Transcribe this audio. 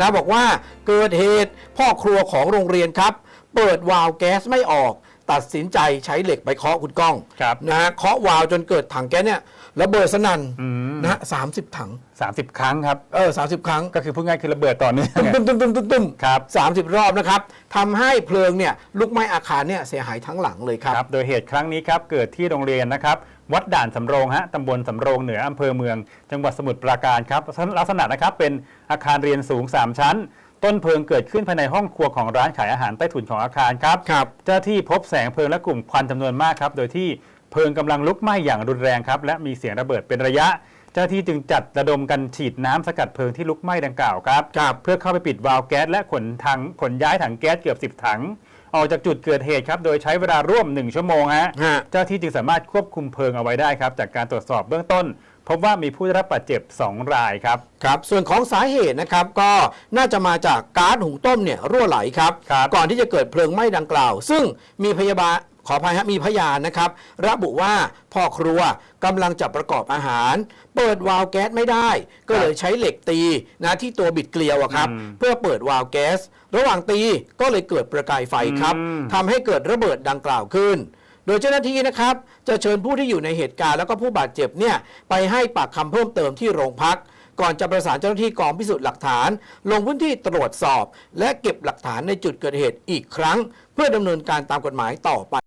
นะบอกว่าเกิดเหตุพ่อครัวของโรงเรียนครับ เปิดวาล์วแก๊สไม่ออก ตัดสินใจใช้เหล็กไปเคาะคุณก้องครับนะฮะเคาะวาล์วจนเกิดถังแก๊สเนี่ยระเบิดสนั่นอืม นะฮะสามสิบถัง 30 ครั้งครับ เออสาครั้ง ก็คือพูดง่ายคือระเบิดต่อเนื่องตุ้มตุ้มตุ้มตุ้มตุ้มครับ สามสิบรอบนะครับทำให้เพลิงเนี่ยลุกไหม้อาคารเนี่ยเสียหายทั้งหลังเลยครับ ครับโดยเหตุครั้งนี้ครับเกิดที่โรงเรียนนะครับวัดด่านสำโรงฮะตำบลสำโรงเหนืออำเภอเมือง จังหวัดสมุทรปราการครับลักษณะนะครับเป็นอาคารเรียนสูง 3 ชั้น ต้นเพลิงเกิดขึ้นภายในห้องครัวของร้านขายอาหารใต้ถุนของอาคารครับครับเจ้าหน้าที่พบแสงเพลิงและกลุ่มควันจำนวนมากครับ โดยที่เพลิงกำลังลุกไหม้อย่างรุนแรงครับ และมีเสียงระเบิดเป็นระยะ เจ้าหน้าที่จึงจัดระดมกันฉีดน้ำสกัดเพลิงที่ลุกไหม้ดังกล่าวครับครับเพื่อเข้าไปปิดวาล์วแก๊สและขนถังขนย้ายถังแก๊สเกือบ 10 ถัง ออกจากจุดเกิดเหตุครับ โดยใช้เวลาร่วม 1 ชั่วโมงฮะ ฮะ เจ้าหน้าที่จึงสามารถควบคุมเพลิงเอาไว้ได้ครับ จากการตรวจสอบเบื้องต้น พบว่ามีผู้ได้รับบาดเจ็บ 2 รายครับ ครับ ส่วนของสาเหตุนะครับก็น่าจะมาจากก๊าซหุงต้มเนี่ยรั่วไหลครับ ครับ ก่อนที่จะเกิดเพลิงไหม้ดังกล่าว ซึ่งมีพยาบาลขออภัยฮะมีพยานนะครับ ระบุว่าพ่อครัวกำลังจะประกอบอาหาร เปิดวาล์วแก๊สไม่ได้ ก็เลยใช้เหล็กตีนะที่ตัวบิดเกลียวอะครับ อืมเพื่อเปิดวาล์วแก๊ส ระหว่างตีก็เลยเกิดประกายไฟครับอืม ทำให้เกิดระเบิดดังกล่าวขึ้น โดยเจ้าหน้าที่นะครับจะเชิญผู้ที่อยู่ในเหตุการณ์แล้วก็ผู้บาดเจ็บเนี่ยไปให้ปากคำเพิ่มเติมที่โรงพัก ก่อนจะประสานเจ้าหน้าที่กองพิสูจน์หลักฐาน ลงพื้นที่ตรวจสอบ และเก็บหลักฐานในจุดเกิดเหตุอีกครั้ง เพื่อดำเนินการตามกฎหมายต่อไป